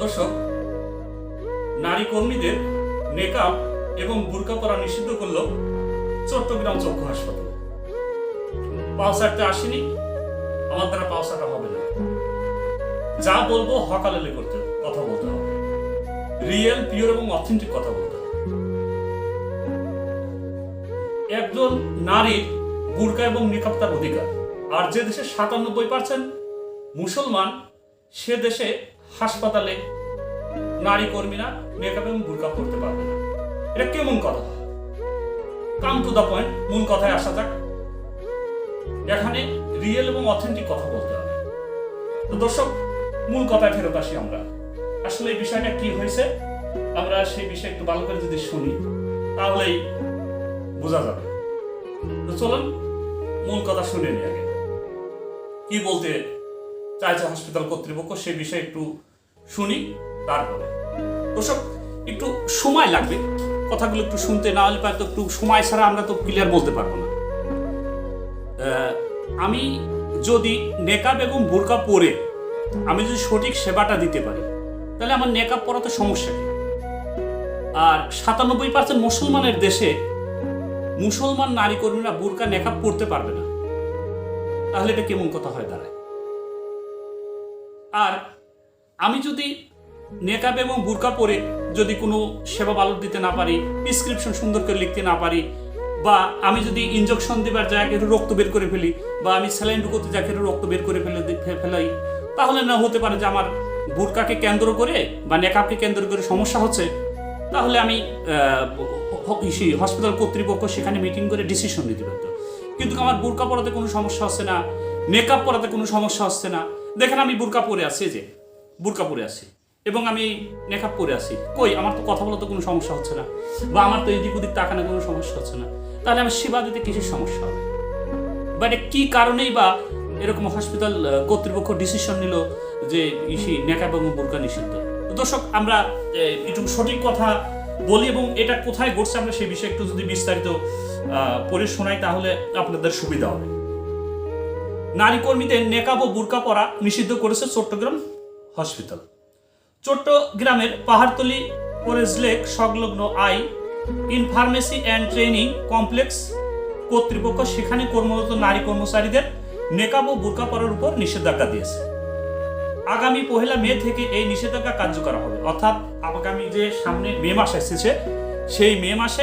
দর্শক, নারী কর্মীদের মেকআপ এবং বুরকা পরা নিষিদ্ধ করল চট্টগ্রাম চক্ষু হাসপাতাল। পাওসারতে আসেনি, আমার দ্বারা পাওসাটা হবে না। যা বলব হকালেলে করতে কথা বলতে হবে। রিয়েল পিওর এবং অথেন্টিক কথা বলতে হবে। একজন নারীর বুরকা এবং মেকআপ তার অধিকার। আর যে দেশে সাতানব্বই পার্সেন্ট মুসলমান, সে দেশে হাসপাতালে নারী কর্মীরা মেকআপ এবং বুরকা করতে পারবে না। এটা কেমন কথা? কাম টু দা পয়েন্ট মূল কথায় আসা যাক। এখানে রিয়েল এবং অথেন্টিক কথা বলতে হবে। তো দর্শক, মূল কথায় ফেরত আসি আমরা। আসলে এই বিষয়টা কি হয়েছে? আমরা সেই বিষয়ে একটু ভালো করে যদি শুনি, তাহলেই বোঝা যাবে। তো চলুন, মূল কথা শুনে নি আগে। কি বলতে চাইছে হসপিটাল কর্তৃপক্ষ, সে বিষয়ে একটু শুনি, তারপরে। দর্শক, একটু সময় লাগবে। কথাগুলো একটু শুনতে না হলে পারে তো একটু সময় ছাড়া আমরা তো ক্লিয়ার বলতে পারব না। আমি যদি নেকাব এবং বোরকা পরে আমি যদি সঠিক সেবাটা দিতে পারি, তাহলে আমার নেকাব পরাতে সমস্যা কি? আর সাতানব্বই পার্সেন্ট মুসলমানের দেশে মুসলমান নারী কর্মীরা বোরকা নেকাব পরতে পারবে না। তাহলে এটা কেমন কথা হয় দাঁড়ায়? আর আমি যদি নেকাব এবং বুরকা পরে যদি কোনো সেবা ভালো দিতে না পারি প্রিসক্রিপশন সুন্দর করে লিখতে না পারি, বা আমি যদি ইনজেকশন দেবার জায়গায় একটু রক্ত বের করে ফেলি, বা আমি স্যালাইন ঢুকোতে জায়গায় একটু রক্ত বের করে ফেলে ফেলাই, তাহলে না হতে পারে যে আমার বুরকাকে কেন্দ্র করে বা নেকাবকে কেন্দ্র করে সমস্যা হচ্ছে, তাহলে আমি হসপিটাল কর্তৃপক্ষ সেখানে মিটিং করে ডিসিশন নিতে পারতো। কিন্তু আমার বুরকা পরাতে কোনো সমস্যা হচ্ছে না মেকআপ পরাতে কোনো সমস্যা হচ্ছে না দেখেন আমি বুরকা পরে আছি যে, বুরকা পরে আছি। এবং আমি মেকআপ পরে আছি। কই, আমার তো কথা বলতে কোনো সমস্যা হচ্ছে না। বা আমার তো এদিক ওদিক তাকানো কোনো সমস্যা হচ্ছে না। তাহলে আমার সেবা দিতে কিসের সমস্যা হবে? বা এটা কি কারণেই বা এরকম হসপিটাল কর্তৃপক্ষ ডিসিশন নিল যে ইসি নেকাব এবং বোরকা নিষিদ্ধ? দর্শক, আমরা একটু সঠিক কথা বলি এবং এটা কোথায় ঘটছে আমরা সেই বিষয়ে একটু যদি বিস্তারিত পড়ে শোনাই তাহলে আপনাদের সুবিধা হবে। নারী কর্মীদের নেকাব ও বুরকা পরা নিষিদ্ধ করেছে চট্টগ্রাম হসপিটাল। চট্টগ্রামের পাহাড়তলি ফরেজ লেক সংলগ্ন I in pharmacy and training complex কর্তৃপক্ষ সেখানে কর্মরত নারী কর্মচারীদের নেকাব ও বুরকা পরার উপর নিষেধাজ্ঞা দিয়েছে। আগামী পহেলা মে থেকে এই নিষেধাজ্ঞা কার্যকর হবে। অর্থাৎ আগামী যে সামনে মে মাস এসেছে, সেই মে মাসে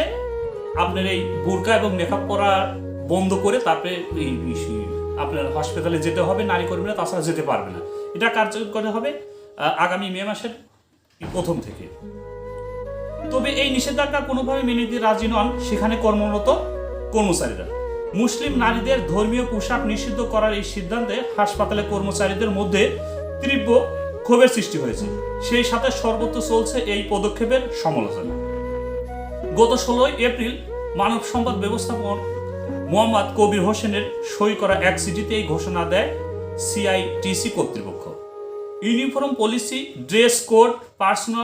আপনার এই বুরকা এবং মেকআপ পরা বন্ধ করে তারপরে এই- আপনার হসপিটালে যেতে হবে, নারী কর্মীরা তাছাড়া যেতে পারবে না। এটা কার্যকর হবে আগামী মে মাসের প্রথম থেকে। তবে এই নিষেধাজ্ঞা কোনোভাবে মেনে নিতে রাজি নন সেখানে কর্মরত কর্মচারীরা। মুসলিম নারীদের ধর্মীয় পোশাক নিষিদ্ধ করার এই সিদ্ধান্তে হাসপাতালে কর্মচারীদের মধ্যে তীব্র ক্ষোভের সৃষ্টি হয়েছে। সেই সাথে সর্বত্র চলছে এই পদক্ষেপের সমালোচনা। গত ষোলোই এপ্রিল মানব সম্পদ ব্যবস্থাপক মোহাম্মদ কবির হোসেনের সই করা এক চিঠিতে এই ঘোষণা দেয় সিআইটিসি কর্তৃপক্ষ। Uniform policy, dress code, personal